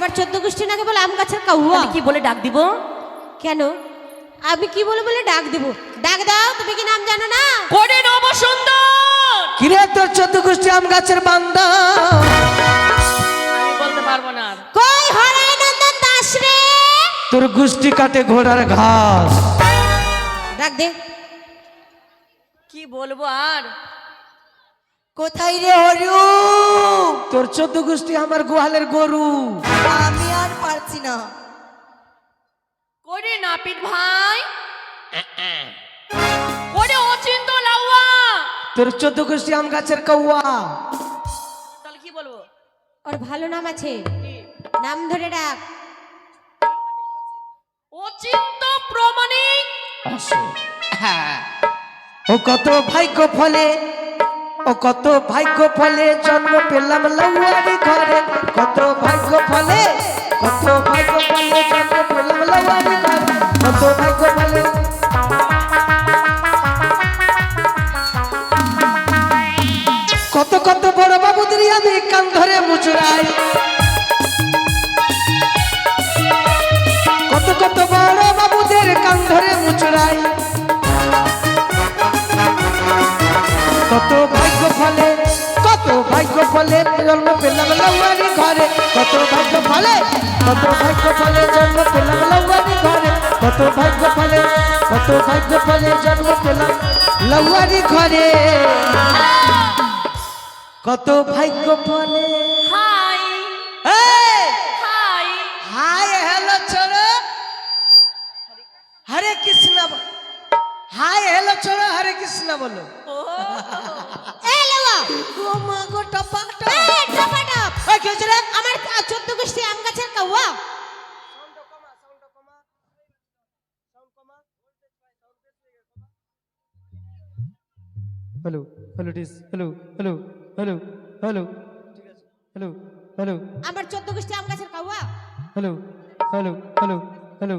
আমার চোদ্দ গোষ্ঠী নাকি বলে আম গাছের কাউয়া। কি বলে ডাক দিব? কেন? আমি কি বলে বলে ডাক দেব? ডাক দাও তুমি কি নাম জানো না? করে নব সুন্দর কিরে তোর চোদ্দ গোষ্ঠী আম গাছের বান্দা? আমি বলতে পারব না। কই হরাই নন্দন দাস রে? তোর গোষ্ঠী কাটে ঘোড়ার ঘাস। ডাক দে। কি বলব আর? কোথায় রে হরিউ তোর চোদ্দ গোষ্ঠী আমার গোহালের গরু। আমি আর পারছি না। করে নাপিত ভাই। করে অচিন্ত লাউয়া। তোর চোদ্দ গোষ্ঠী আম গাছের কৌয়া। তাহলে কি বলব? ওর ভালো নাম আছে। নাম ধরে ডাক অচিন্ত প্রমাণিক। ও কত ভাগ্য ফলে ও কত ভাগ্য ফলে জন্ম পেলাম লৌয়ারি ঘরে। কত ভাগ্য ফলে, কত ভাগ্য ফলে জন্ম পেলাম লৌয়ারি ঘরে। কত ভাগ্য ফলে। কত কত বড় বাবুদের আমি কান ধরে মুচড়াই। ভাগ্য ফলে কত ভাগ্য ফলে জন্ম পেলাম লৌয়ারি ঘরে। কত ভাগ্য ফলে কত ভাগ্য ফলে জন্ম পেলাম লৌয়ারি ঘরে। কত ভাগ্য ফলে কত ভাগ্য ফলে জন্ম পেলাম লৌয়ারি ঘরে। কত ভাগ্য ফলে। হাই। হাই। হাই হ্যালো ছোড়ো হরে কৃষ্ণ। হাই হ্যালো ছোড়ো হরে কৃষ্ণ বলো। আমার চোদ্দ গোষ্ঠী আম গাছের কাউয়া hello hello dish hello hello hello hello. Hello hello. আমার চোদ্দ গোষ্ঠী আম গাছের কাউয়া হ্যালো হ্যালো হ্যালো হ্যালো।